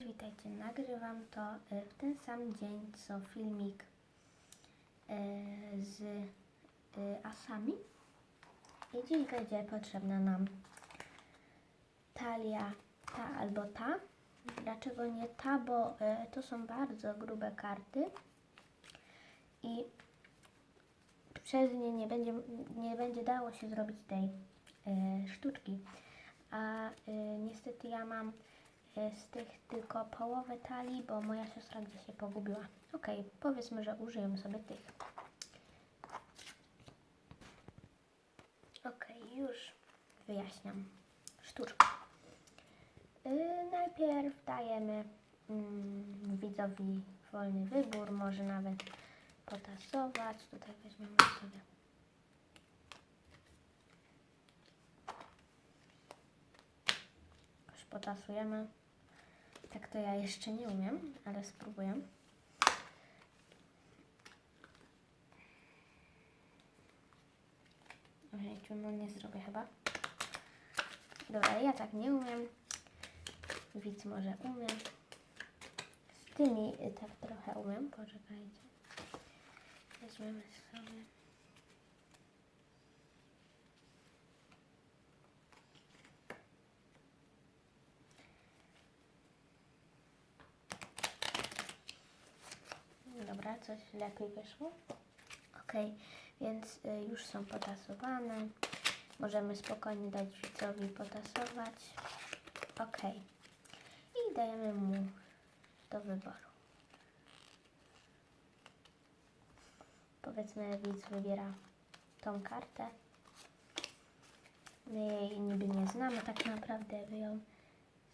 Witajcie, nagrywam to y, w ten sam dzień co filmik y, z y, asami. I dziś będzie potrzebna nam talia ta albo ta. Dlaczego nie ta? Bo to są bardzo grube karty i przez nie nie będzie, nie będzie dało się zrobić tej sztuczki. A niestety ja mam z tych tylko połowę talii, bo moja siostra gdzieś się pogubiła. Okej, powiedzmy, że użyjemy sobie tych. Okej, już wyjaśniam sztuczkę. Y, najpierw dajemy mm, widzowi wolny wybór, może nawet potasować. Tutaj weźmiemy sobie potasujemy. Tak to ja jeszcze nie umiem, ale spróbuję. Ojejciu, no nie zrobię chyba. Dobra, ja tak nie umiem. Widz może umie. Z tymi y, tak trochę umiem. Poczekajcie. Weźmiemy sobie. Dobra, coś lepiej wyszło. Ok, więc y, już są potasowane. Możemy spokojnie dać widzowi potasować. Ok. I dajemy mu do wyboru. Powiedzmy, widz wybiera tą kartę. My jej niby nie znamy, tak naprawdę wy ją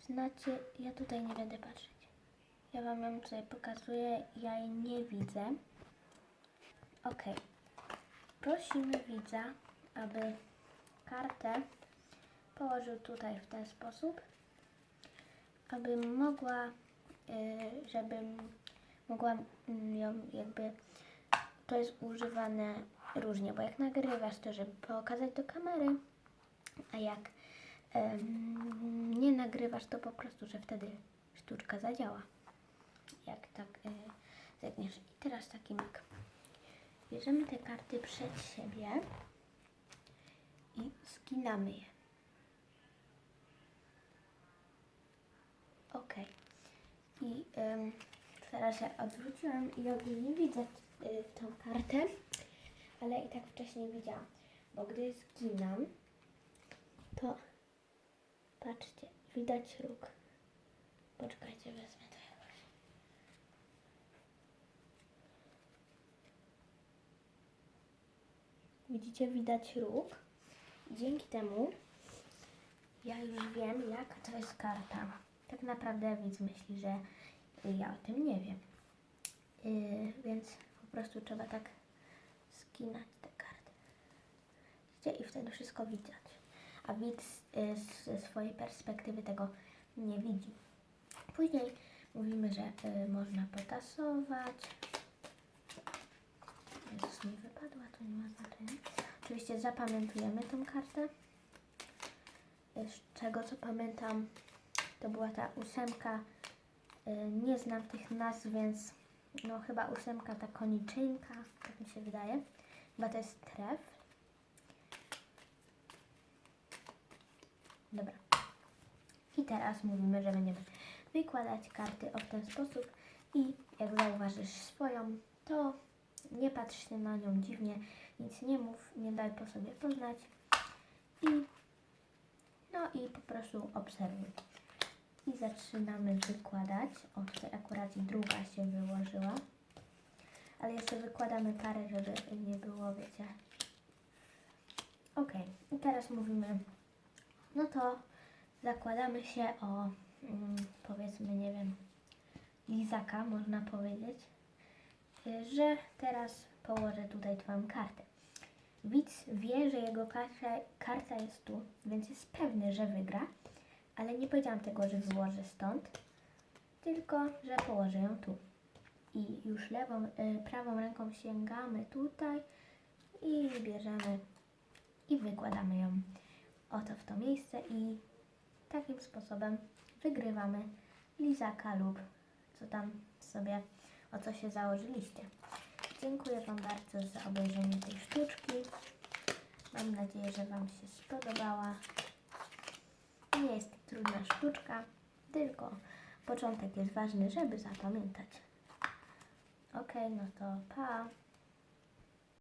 znacie. Ja tutaj nie będę patrzeć. Ja Wam ją tutaj pokazuję, ja jej nie widzę. Ok. Prosimy widza, aby kartę położył tutaj w ten sposób, aby mogła, y, żebym mogła mm, ją jakby, to jest używane różnie, bo jak nagrywasz to, żeby pokazać do kamery, a jak nie nagrywasz to po prostu, że wtedy sztuczka zadziała jak tak y, zegniesz. I teraz taki myk. Bierzemy te karty przed siebie i skinamy je. Ok. I ym, teraz ja odwróciłam i ogólnie widzę y, tą kartę, ale i tak wcześniej widziałam. Bo gdy zginam, to patrzcie, widać róg. Poczekajcie, wezmę to jakoś. Widzicie, widać róg. Dzięki temu ja już wiem, jaka to jest karta. Tak naprawdę widz myśli, że ja o tym nie wiem. Yy, więc po prostu trzeba tak skinać te karty. Widzicie? I wtedy wszystko widać. A widz yy, ze swojej perspektywy tego nie widzi. Później mówimy, że y, można potasować. Mi wypadła, to nie ma znaczenia. Oczywiście zapamiętujemy tą kartę. Y, Z czego co pamiętam, to była ta ósemka. Y, Nie znam tych nazw, więc no chyba ósemka ta koniczynka, tak mi się wydaje. Chyba to jest tref. Dobra. I teraz mówimy, że będziemy wykładać karty o w ten sposób i jak zauważysz swoją, to nie patrz się na nią dziwnie, nic nie mów, nie daj po sobie poznać i no i po prostu obserwuj. I zaczynamy wykładać. O, tutaj akurat druga się wyłożyła. Ale jeszcze wykładamy parę, żeby nie było, wiecie. Ok, i teraz mówimy, no to zakładamy się o, mm, powiedzmy, nie wiem, lizaka, można powiedzieć, że teraz położę tutaj Twoją kartę. Widz wie, że jego karta, karta jest tu, więc jest pewny, że wygra, ale nie powiedziałam tego, że wyłożę stąd, tylko, że położę ją tu. I już lewą, y, prawą ręką sięgamy tutaj i bierzemy i wykładamy ją oto w to miejsce i takim sposobem wygrywamy lizaka lub co tam sobie, o co się założyliście. Dziękuję Wam bardzo za obejrzenie tej sztuczki. Mam nadzieję, że Wam się spodobała. Nie jest trudna sztuczka, tylko początek jest ważny, żeby zapamiętać. Ok, no to pa.